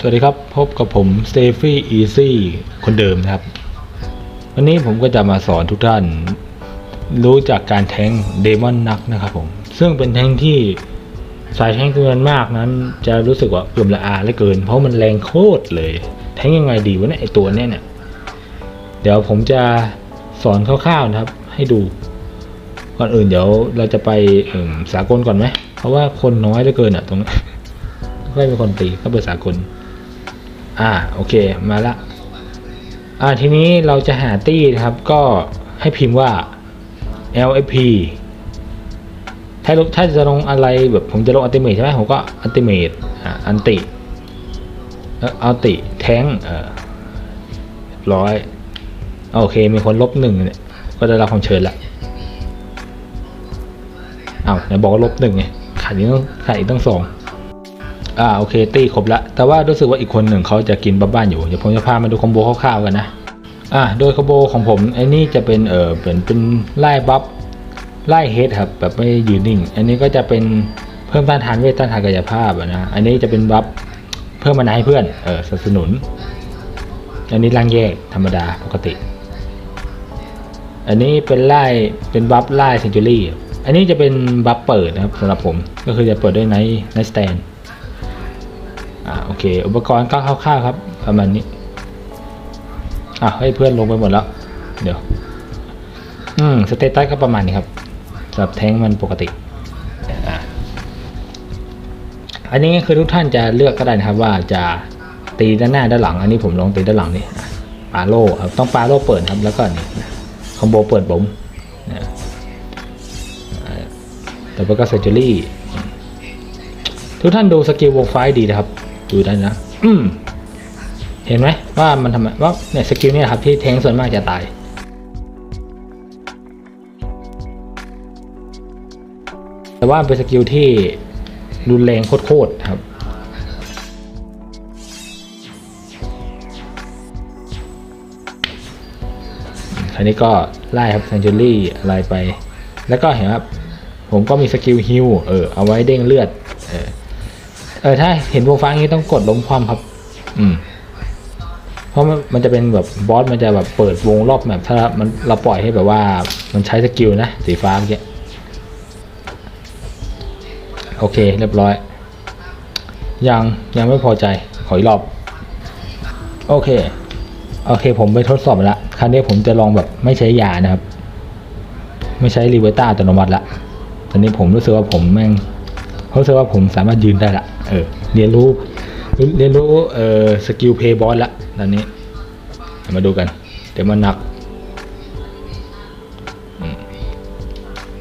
สวัสดีครับ พบกับผม s t a f y Easy คนเดิมนะครับ วันนี้ผมก็จะมาสอนทุกท่าน รู้จากการแทงเดมอนนักนะครับผม ซึ่งเป็นแทงที่สายแทงจำนวนมากนั้น จะรู้สึกว่าเอื่อมละอาเหลือเกิน เพราะมันแรงโคตรเลย แทงยังไงดีวะเนี่ยไอตัวเนี้ยเนี่ย เดี๋ยวผมจะสอนคร่าวๆนะครับ ให้ดู ก่อนอื่นเดี๋ยวเราจะไปสากลก่อนไหม เพราะว่าคนน้อยเหลือเกินอะตรงนี้ไม่มีคนตีก็เปิดสากล อ่าโอเคมาละอ่าทีนี้เราจะหาตี้นะครับก็ให้พิมพ์ว่า LFP ถ้าลงถ้าจะลงอะไรแบบผมจะลงอัลติเมทใช่ไหมผมก็อัลติเมทอ่าอันติอัลติแท้งเออรียบร้อยโอเค มีคนลบหนึ่งเนี่ยก็ได้รับความเชิญละอ้าวไหนบอกว่าลบหนึ่งไงขาดอีกต้องขาดอีกต้องสอง อ่าโอเค ตีครบละแต่ว่ารู้สึกว่าอีกคนหนึ่งเขาจะกินบับบ้านอยู่เดี๋ยวผมจะพามาดูคอมโบคร่าวๆกันนะอ่าโดยคอมโบของผมไอ้นี่จะเป็นเออเป็นเป็นไล่บัฟไล่เฮดครับแบบไม่ยืนนิ่ง อันนี้ก็จะเป็นเพิ่มต้านทานเวทต้านทานกายภาพอะนะอันนี้จะเป็นบัฟเพิ่มมานาให้เพื่อนเออสนับสนุน อันนี้ร่างแยกธรรมดาปกติ อันนี้เป็นไล่เป็นบัฟไล่เซนจูรี่อันนี้จะเป็นบัฟเปิดนะครับสำหรับผมก็คือจะเปิดด้วยไนท์ไนท์สแตน อ่าโอเค อุปกรณ์ก็คร่าวๆครับประมาณนี้อะให้เพื่อนลงไปหมดแล้ว เดี๋ยว อืมสเตตัสก็ประมาณนี้ครับสำหรับแท้งมันปกติอันนี้คือทุกท่านจะเลือกก็ได้นะครับว่าจะตีด้านหน้าด้านหลัง อันนี้ผมลองตีด้านหลังนี่ปาโล่ครับต้องปาโล่เปิดครับแล้วก็นี่คอมโบเปิดผมแต่ว่าก็เซอร์เจอรี่ทุกท่านดูสกิลวงไฟดีนะครับ ดูได้นะ อืม เห็นไหมว่ามันทำไมว่าเนี่ยสกิลเนี่ยครับที่แทงส่วนมากจะตายแต่ว่าเป็นสกิลที่รุนแรงโคตรๆครับคราวนี้ก็ไล่ครับ c ซน t ูรี่อะไรไป แล้วก็เห็นครับ ผมก็มีสกิลฮิวเออเอาไว้เด้งเลือด เออ เออถ้าเห็นวงฟ้าอย่างนี้ต้องกดล้มความครับ อืม เพราะมันมันจะเป็นแบบบอสมันจะแบบเปิดวงรอบแบบถ้ามันเราปล่อยให้แบบว่า มันใช้สกิลนะสีฟ้าเมื่อกี้โอเค เรียบร้อย ยังยังไม่พอใจ ขออีกรอบ โอเค โอเค ผมไปทดสอบมาละครั้งนี้ผมจะลองแบบไม่ใช้ยานะครับ ไม่ใช้รีเวต้าอัตโนมัติละตอนนี้ผมรู้สึกว่าผมแม่ง รู้สึกว่าผมสามารถยืนได้ละเออเรียนรู้เรียนรู้เอ่อสกิลเพย์บอสละตอนนี้เดี๋ยวมาดูกัน เดี๋ยวมันหนักอืม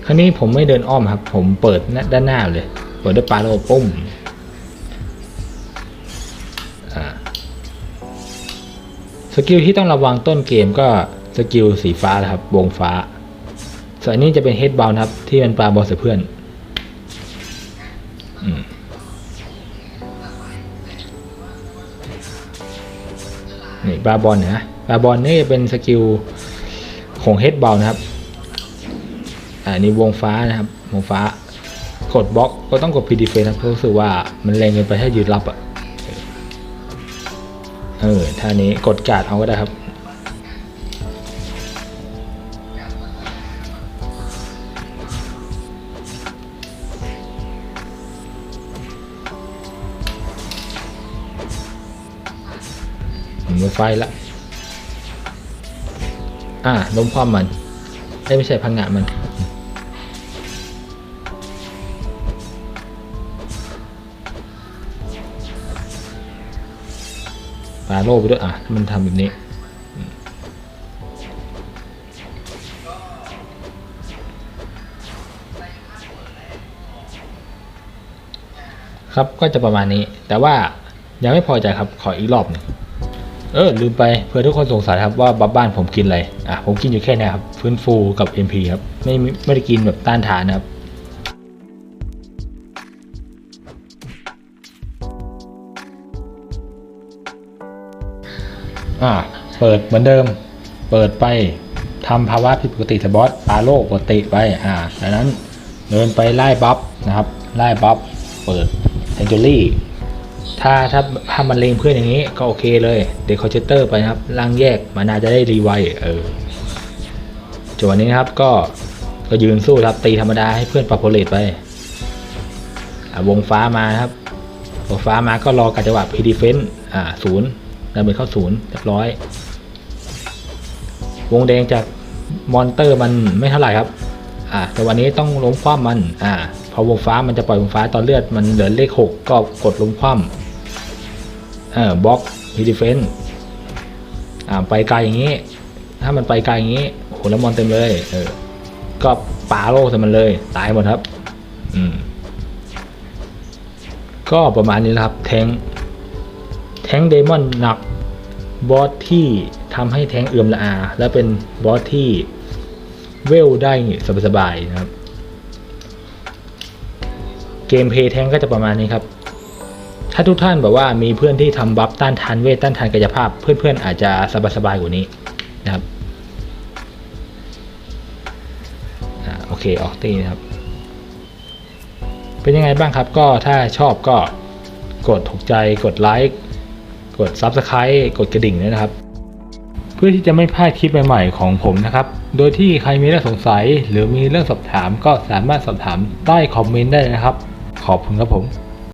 ครั้งนี้ผมไม่เดินอ้อมครับ ผมเปิดหน้าด้านหน้าเลย เปิดด้วยปาโลปุ้มอ่าสกิลที่ต้องระวังต้นเกมก็สกิลสีฟ้านะครับ วงฟ้า ส่วนอันนี้จะเป็นเฮดบ u ลนะครับ ที่เป็นปลาบอลใส่เพื่อนอืม นี่บาบอลนะบาบอลนี่เป็นสกิลของเฮดบ u ลนะครับอ่านี่วงฟ้านะครับวงฟ้ากดบล็อกก็ต้องกด p d f นะครับเพราะรู้สึกว่ามันแรงเกินไปถ้ายืนรับอะ่ะเออท่านี้กดการ์ดเอาก็ได้ครับ ลงไฟละอ่าล้มความมันเอ้ไม่ใช่พังงะมัน ปลาโลไปด้วย อะ มันทำแบบนี้ครับก็จะประมาณนี้ แต่ว่ายังไม่พอใจครับขออีกรอบหนึง เออลืมไปเพื่อทุกคนสงสัยครับว่าบับบ้านผมกินอะไรอะผมกินอยู่แค่นี้ครับฟื้นฟูกับ MP ครับไม่ไม่ได้กินแบบต้านทานนะครับอ่าเปิดเหมือนเดิม เปิดไปทำภาวะผิดปกติสบอสปาโลปกติไปอ่าดังนั้นเดินไปไล่บัฟนะครับไล่บัฟเปิดเซนจูรี่ ถ้าถ้าถ้ามันเลงเพื่อนอย่างนี้ก็โอเคเลยเดคอเจเตอร์ไปนะครับล่างแยกมานน่าจะได้รีไวเออจังหวะนี้นะครับก็ก็ยืนสู้ครับตีธรรมดาให้เพื่อนปรับโพเลตไปอะวงฟ้ามาครับวงฟ้ามาก็รอการจังหวะพีดีเฟนอ่าศูนย์ดาเมจเข้าศูนย์เรียบร้อย วงแดงจากมอนเตอร์มันไม่เท่าไหร่ครับ อ่าแต่วันนี้ต้องล้มคว่ำมัน อ่า อวงฟ้ามันจะปล่อยวงฟ้าตอนเลือดมันเหลือเลขหกก็กดล้มคว่ำเออบล็อกพีดีเฟนอ่าไปไกลอย่างนี้ ถ้ามันไปไกลอย่างนี้โหแล้วมอนเต็มเลยเออก็ปาโลใส่มันเลย ตายหมดครับ อืมก็ประมาณนี้นะครับ แทงแทงเดมอนหนักบอสที่ทำให้แทงเอื่อมละอา และเป็นบอสที่เวลได้สบายๆนะครับ เกมเพย์แทงก็จะประมาณนี้ครับ ถ้าทุกท่านแบบว่ามีเพื่อนที่ทำบัฟต้านทานเวทต้านทานกายภาพ เพื่อนๆอาจจะสบายๆกว่านี้นะครับอโอเคออกตีนะครับ เป็นยังไงบ้างครับก็ถ้าชอบก็กดถูกใจกดไลค์กด Subscribe กดกระดิ่งด้วยนะครับ เพื่อที่จะไม่พลาดคลิปใหม่ๆของผมนะครับ โดยที่ใครมีเรื่องสงสัย หรือมีเรื่องสอบถามก็สามารถสอบถามใต้คอมเมนต์ได้นะครับ ขอบคุณครับผม